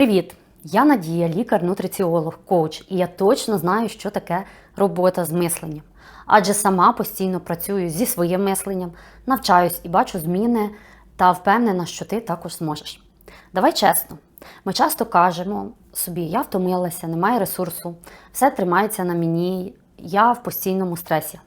Привіт! Я Надія, лікар-нутриціолог, коуч, і я точно знаю, що таке робота з мисленням. Адже сама постійно працюю зі своїм мисленням, навчаюсь і бачу зміни та впевнена, що ти також зможеш. Давай чесно, ми часто кажемо собі, я втомилася, немає ресурсу, все тримається на мені, я в постійному стресі.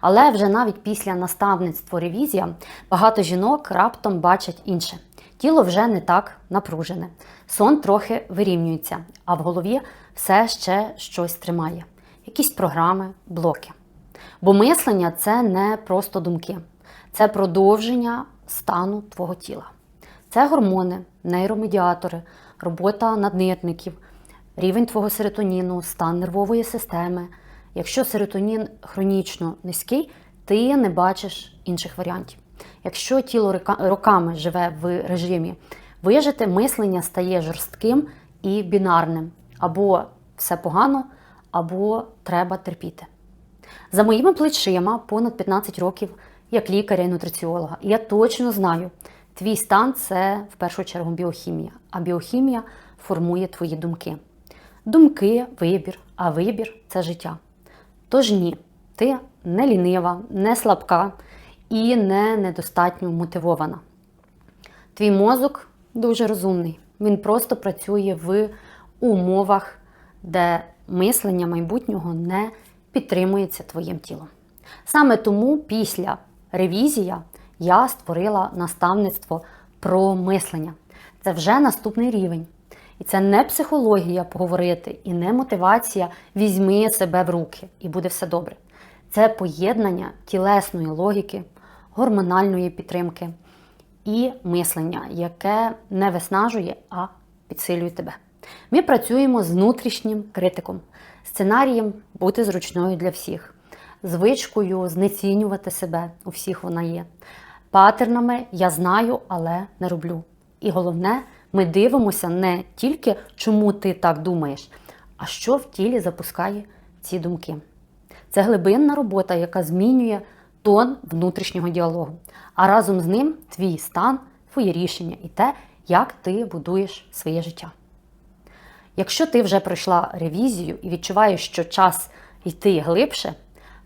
Але вже навіть після наставництва ревізія багато жінок раптом бачать інше. Тіло вже не так напружене, сон трохи вирівнюється, а в голові все ще щось тримає. Якісь програми, блоки. Бо мислення це не просто думки, це продовження стану твого тіла. Це гормони, нейромедіатори, робота наднирників, рівень твого серотоніну, стан нервової системи. Якщо серотонін хронічно низький, ти не бачиш інших варіантів. Якщо тіло роками живе в режимі вижити, мислення стає жорстким і бінарним. Або все погано, або треба терпіти. За моїми плечима понад 15 років як лікаря і нутриціолога. Я точно знаю, твій стан це в першу чергу біохімія, а біохімія формує твої думки. Думки вибір, а вибір це життя. Тож ні, ти не лінива, не слабка і не недостатньо мотивована. Твій мозок дуже розумний. Він просто працює в умовах, де мислення майбутнього не підтримується твоїм тілом. Саме тому після ревізія я створила наставництво про мислення. Це вже наступний рівень. І це не психологія поговорити, і не мотивація візьми себе в руки, і буде все добре. Це поєднання тілесної логіки, гормональної підтримки і мислення, яке не виснажує, а підсилює тебе. Ми працюємо з внутрішнім критиком, сценарієм бути зручною для всіх, звичкою знецінювати себе, у всіх вона є. Патернами я знаю, але не роблю. І головне, ми дивимося не тільки, чому ти так думаєш, а що в тілі запускає ці думки. Це глибинна робота, яка змінює тон внутрішнього діалогу. А разом з ним твій стан, твої рішення і те, як ти будуєш своє життя. Якщо ти вже пройшла ревізію і відчуваєш, що час йти глибше,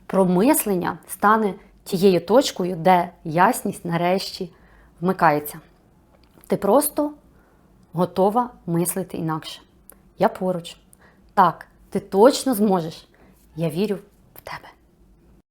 промислення стане тією точкою, де ясність нарешті вмикається. Ти просто готова мислити інакше. Я поруч. Так, ти точно зможеш. Я вірю.